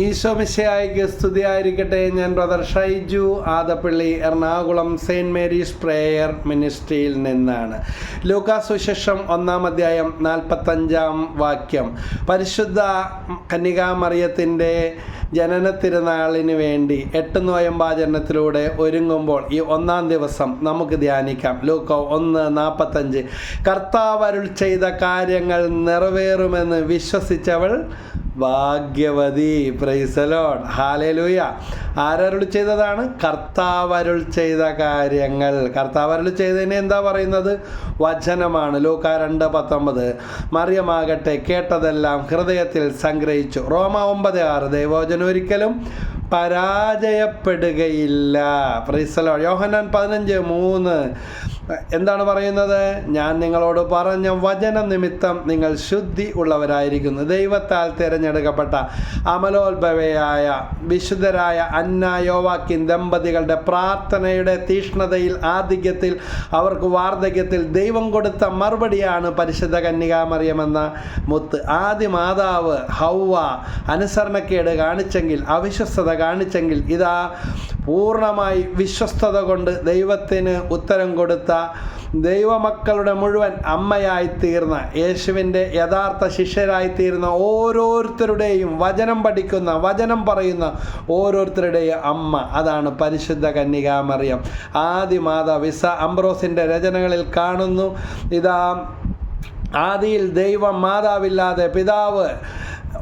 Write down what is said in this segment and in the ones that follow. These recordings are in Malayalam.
ഈശോമിശയായിക്ക് സ്തുതിയായിരിക്കട്ടെ. ഞാൻ brother Shaiju Adappally Ernakulam saint Mary's prayer മിനിസ്ട്രിയിൽ നിന്നാണ്. ലൂക്കാസുശേഷം ഒന്നാം അധ്യായം നാൽപ്പത്തഞ്ചാം വാക്യം. പരിശുദ്ധ കന്യകാമറിയത്തിന്റെ ജനന തിരുനാളിന് വേണ്ടി എട്ട് നോയമ്പാചരണത്തിലൂടെ ഒരുങ്ങുമ്പോൾ ഈ ഒന്നാം ദിവസം നമുക്ക് ധ്യാനിക്കാം. ലൂക്കോ ഒന്ന് നാൽപ്പത്തഞ്ച്. കർത്താവരുൾ ചെയ്ത കാര്യങ്ങൾ നിറവേറുമെന്ന് വിശ്വസിച്ചവൾ ഭാഗ്യവതി. പ്രൈസലോൺ ഹാലേലൂയ ആരരുൾ ചെയ്തതാണ്? കർത്താവരുൾ ചെയ്ത കാര്യങ്ങൾ. കർത്താവരുൾ ചെയ്തതിനെ എന്താ പറയുന്നത്? വചനമാണ്. ലൂക്ക രണ്ട് പത്തൊമ്പത്. മറിയമാകട്ടെ കേട്ടതെല്ലാം ഹൃദയത്തിൽ സംഗ്രഹിച്ചു. റോമ ഒമ്പത് ആറ്. ദൈവോചന ഒരിക്കലും പരാജയപ്പെടുകയില്ല. പ്രൈസലോ യോഹനാൻ പതിനഞ്ച് മൂന്ന്. എന്താണ് പറയുന്നത്? ഞാൻ നിങ്ങളോട് പറഞ്ഞ വചന നിമിത്തം നിങ്ങൾ ശുദ്ധി ഉള്ളവരായിരിക്കുന്നു. ദൈവത്താൽ തിരഞ്ഞെടുക്കപ്പെട്ട അമലോത്ഭവയായ വിശുദ്ധരായ അന്ന യോവാക്കിൻ ദമ്പതികളുടെ പ്രാർത്ഥനയുടെ തീഷ്ണതയിൽ ആധിക്യത്തിൽ അവർക്ക് വാർദ്ധക്യത്തിൽ ദൈവം കൊടുത്ത മറുപടിയാണ് പരിശുദ്ധ കന്യകാമറിയമെന്ന മുത്ത്. ആദ്യ മാതാവ് ഹൗവ അനുസരണക്കേട് കാണിച്ചെങ്കിൽ അവിശ്വസ്തത കാണിച്ചെങ്കിൽ ഇതാ പൂർണമായി വിശ്വസ്തത കൊണ്ട് ദൈവത്തിന് ഉത്തരം കൊടുത്ത ദൈവമക്കളുടെ മുഴുവൻ അമ്മയായി തീർന്ന യേശുവിന്റെ യഥാർത്ഥ ശിഷ്യരായി തീർന്ന ഓരോരുത്തരുടെയും വചനം പഠിക്കുന്ന വചനം പറയുന്ന ഓരോരുത്തരുടെയും അമ്മ. അതാണ് പരിശുദ്ധ കന്യകാമറിയം. ആദിമാത വിസ അംബ്രോസിന്റെ രചനകളിൽ കാണുന്നു. ഇതാ ആദിയിൽ ദൈവം മാതാവില്ലാതെ പിതാവ്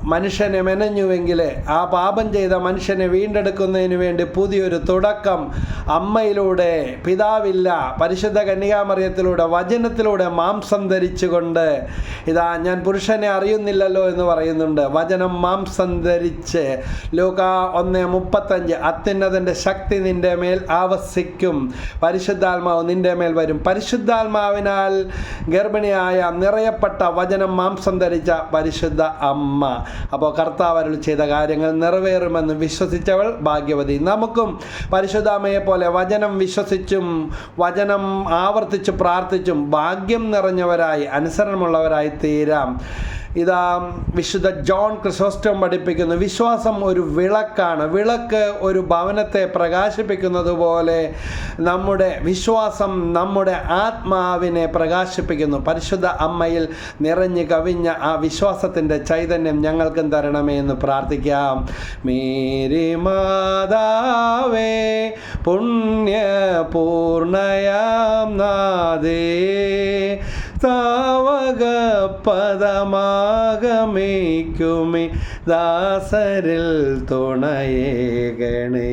മനുഷ്യനെ മെനഞ്ഞുവെങ്കിൽ ആ പാപം ചെയ്ത മനുഷ്യനെ വീണ്ടെടുക്കുന്നതിന് വേണ്ടി പുതിയൊരു തുടക്കം അമ്മയിലൂടെ പിതാവില്ല പരിശുദ്ധ കന്യാമറിയത്തിലൂടെ വചനത്തിലൂടെ മാംസം ധരിച്ചുകൊണ്ട് ഇതാ ഞാൻ പുരുഷനെ അറിയുന്നില്ലല്ലോ എന്ന് പറയുന്നുണ്ട്. വചനം മാംസം ധരിച്ച് ലോക ഒന്ന് മുപ്പത്തഞ്ച് അത്യുന്നതന്റെ ശക്തി നിന്റെ മേൽ ആവസിക്കും. പരിശുദ്ധാത്മാവ് നിന്റെ മേൽ വരും. പരിശുദ്ധാത്മാവിനാൽ ഗർഭിണിയായ നിറയപ്പെട്ട വചനം മാംസം ധരിച്ച പരിശുദ്ധ അമ്മ. അപ്പോൾ കർത്താവ് അരുൾ ചെയ്ത കാര്യങ്ങൾ നിറവേറുമെന്ന് വിശ്വസിച്ചവൾ ഭാഗ്യവതി. നമുക്കും പരിശുദ്ധാമയെ പോലെ വചനം വിശ്വസിച്ചും വചനം ആവർത്തിച്ച് പ്രാർത്ഥിച്ചും ഭാഗ്യം നിറഞ്ഞവരായി അനുസരണമുള്ളവരായി തീരാം. ഇതാ വിശുദ്ധ ജോൺ ക്രിസോസ്റ്റം പഠിപ്പിക്കുന്നു. വിശ്വാസം ഒരു വിളക്കാണ്. വിളക്ക് ഒരു ഭവനത്തെ പ്രകാശിപ്പിക്കുന്നത് പോലെ നമ്മുടെ വിശ്വാസം നമ്മുടെ ആത്മാവിനെ പ്രകാശിപ്പിക്കുന്നു. പരിശുദ്ധ അമ്മയിൽ നിറഞ്ഞു കവിഞ്ഞ ആ വിശ്വാസത്തിന്റെ ചൈതന്യം ഞങ്ങൾക്കും തരണമേ എന്ന് പ്രാർത്ഥിക്കാം. മേരി മാതാവേ പുണ്യ പൂർണയാം നാദേ താവക പദമാകമേക്കുമേ ദാസരിൽ തുണയേകണേ